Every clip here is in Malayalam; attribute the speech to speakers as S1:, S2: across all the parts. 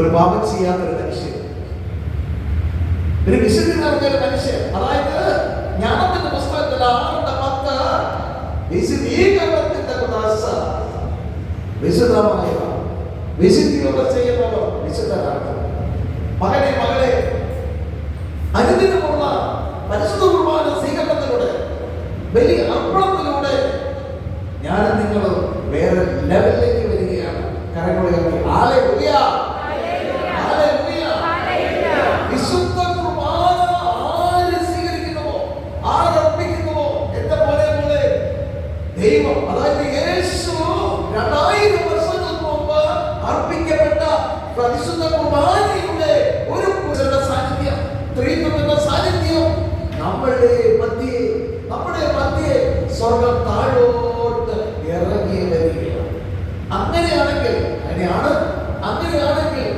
S1: ഒരു പാപം ചെയ്യാത്ത ഒരു മനുഷ്യൻ. ഒരു വിശുദ്ധി ഒരു മനുഷ്യൻ. അതായത് ജ്ഞാനത്തിന്റെ പുസ്തകത്തിൽ ആറിന്റെ പത്ത്. വിശുദ്ധീകരണത്തിന്റെ കുദാശ വിശുദ്ധമായ വിശുദ്ധിയോടെ ചെയ്യുന്നവർ വിശുദ്ധരാണ്. മകനെ മകളെ അനുദിനമുള്ള പരിശുദ്ധ കുർബാന സ്വീകരണത്തിലൂടെ വലിയ അർപ്പണത്തിലൂടെ ഞാൻ നിങ്ങൾ വേറെ ലെവലിലേക്ക് ദൈവം അതായത് യേശു രണ്ടായിരം വർഷങ്ങൾക്ക് മുമ്പ് അർപ്പിക്കപ്പെട്ട പ്രതിശുദ്ധ കുർബാനയുടെ ഒരു പുരുഷന്റെ സാന്നിധ്യം ത്രിത്വത്തിന്റെ സാന്നിധ്യം നമ്മളുടെ മധ്യേ നമ്മുടെ മധ്യേ സ്വർഗം താഴോട്ട് ഇറങ്ങി വരികയാണ്. അങ്ങനെയാണെങ്കിൽ അങ്ങനെയാണ് അങ്ങനെയാണെങ്കിൽ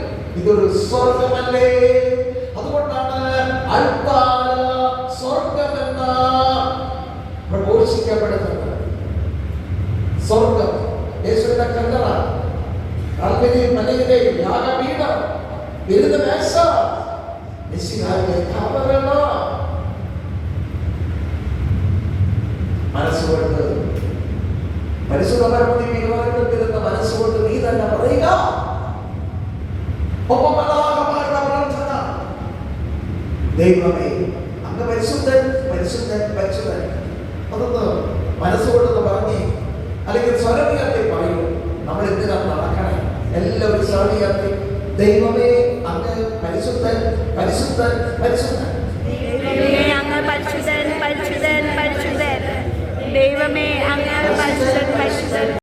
S1: ഇതൊരു സ്വർഗമല്ലേ? അതുകൊണ്ടാണ് അൾത്താര സ്വർഗമെന്ന പ്രഘോഷിക്കപ്പെടുന്നത്. സ്വർഗം. യേശുവിന്റെ കല്ലറ. കൽവിനി മലയിലെ യാഗപീഠം വിരുദ്ധ മേശ. കബറല്ല മനസ്സുകൊണ്ട് പരിശുദ്ധ പരമതി വിവാഹത്തിരുന്ന മനസ്സുകൊണ്ട് നീ തന്നെ പറയുക. ദൈവമേ അങ്ങ് പരിശുദ്ധൻ പരിശുദ്ധൻ പരിശുദ്ധൻ. അതൊന്ന് മനസ്സുകൊണ്ടൊന്ന് പറഞ്ഞേ അല്ലെങ്കിൽ പറയൂ നമ്മൾ എന്തിനാ നടക്കണം എല്ലാവരും സ്വരമിയാത്തി ദൈവമേ അങ്ങ് പരിശുദ്ധൻ പരിശുദ്ധൻ പരിശുദ്ധൻ.
S2: ദൈവമേ അങ്ങ് പരിശുദ്ധൻ പരിശുദ്ധൻ.